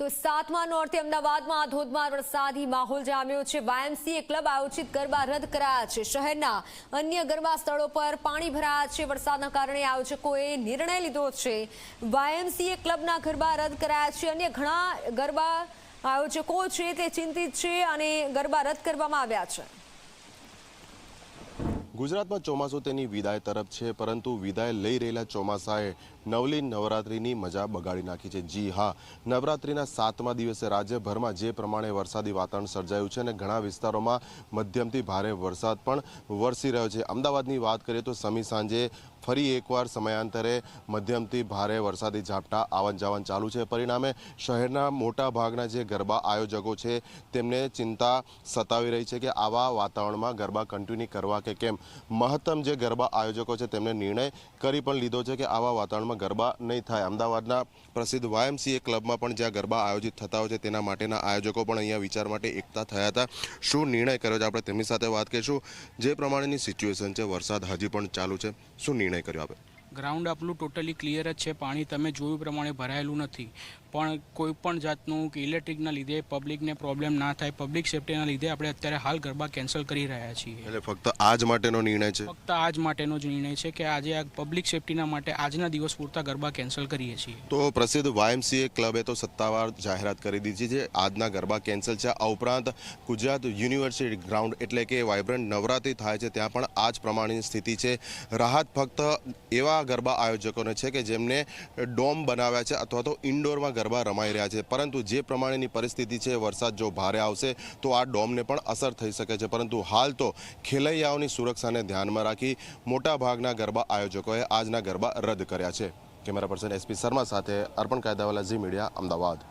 તો સાતમા નોર્થે અમદાવાદમાં ધોધમાર વરસાદી માહોલ જામ્યો છે. વાયએમસીએ ક્લબ આયોજિત ગરબા રદ કરાયા છે. શહેરના અન્ય ગરબા સ્થળો પર પાણી ભરાયા છે. વરસાદના કારણે આયોજકોએ નિર્ણય લીધો છે. વાયએમસીએ ક્લબના ગરબા રદ કરાયા છે. અન્ય ઘણા ગરબા આયોજકો છે તે ચિંતિત છે અને ગરબા રદ કરવામાં આવ્યા છે. ગુજરાતમાં ચોમાસું તેની વિદાય તરફ છે, પરંતુ વિદાય લઈ રહેલા ચોમાસાએ નવલી નવરાત્રિની મજા બગાડી નાખી છે. જી હા, નવરાત્રિના સાતમા દિવસે રાજ્યભરમાં જે પ્રમાણે વરસાદી વાતાવરણ સર્જાયું છે અને ઘણા વિસ્તારોમાં મધ્યમથી ભારે વરસાદ પણ વરસી રહ્યો છે. અમદાવાદની વાત કરીએ તો સમી સાંજે ફરી એકવાર સમયાંતરે મધ્યમથી ભારે વરસાદી ઝાપટા આવન જાવન ચાલુ છે. પરિણામે શહેરના મોટા ભાગના જે ગરબા આયોજકો છે, તેમને ચિંતા સતાવી રહી છે કે આવા વાતાવરણમાં ગરબા કન્ટિન્યુ કરવા કે કેમ? મહત્તમ જે ગરબા આયોજકો છે, તેમને નિર્ણય કરી પણ લીધો છે કે આવા વાતાવરણમાં ગરબા નહીં થાય. અમદાવાદના પ્રસિદ્ધ વાયએમસીએ ક્લબમાં પણ જ્યાં ગરબા આયોજિત થતા હોય છે, તેના માટેના આયોજકો પણ અહીંયા વિચાર માટે એકતા થયા હતા. શું નિર્ણય કર્યો છે? આપણે તેમની સાથે વાત કરીશું. જે પ્રમાણેની સિચ્યુએશન છે, વરસાદ હજી પણ ચાલુ છે. શું નિર્ણય કર્યો આપણે ગ્રાઉન્ડ આપણું ટોટલી ક્લિયર જ છે. પાણી તમે જોયું પ્રમાણે ભરાયેલું નથી. પણ કોઈ પણ જાતનું કે ઇલેક્ટ્રિકના લીધે પબ્લિકને પ્રોબ્લેમ ના થાય પબ્લિક સેફ્ટીના લીધે આપણે અત્યારે હાલ ગરબા કેન્સલ કરી રહ્યા છીએ. એટલે ફક્ત આજ માટેનો નિર્ણય છે? ફક્ત આજ માટેનો જ નિર્ણય છે કે આજે આ પબ્લિક સેફ્ટીના માટે આજના દિવસ પૂરતા ગરબા કેન્સલ કરીએ છીએ. તો પ્રસિદ્ધ વાયએમસીએ ક્લબે તો સત્તાવાર જાહેરાત કરી દીધી છે. આજના ગરબા કેન્સલ છે. આ ઉપરાંત ગુજરાત યુનિવર્સિટી ગ્રાઉન્ડ એટલે કે વાઇબ્રન્ટ નવરાત્રિ થાય છે. ત્યાં પણ આ જ પ્રમાણેની સ્થિતિ છે. રાહત ફક્ત એવા ગરબા આયોજકોને છે કે જેમને ડોમ બનાવ્યા છે અથવા તો ઇન્ડોરમાં ગરબા રમાઈ રહ્યા છે. પરંતુ જે પ્રમાણેની પરિસ્થિતિ છે, વરસાદ જો ભારે આવશે, તો આ ડોમને પણ અસર થઈ શકે છે. પરંતુ હાલ તો ખેલૈયાઓની સુરક્ષાને ધ્યાનમાં રાખી મોટાભાગના ગરબા આયોજકોએ આજના ગરબા રદ કર્યા છે. કેમેરા પર્સન એસપી શર્મા સાથે અર્પણ કાયદાવાલા ઝી મીડિયા, અમદાવાદ.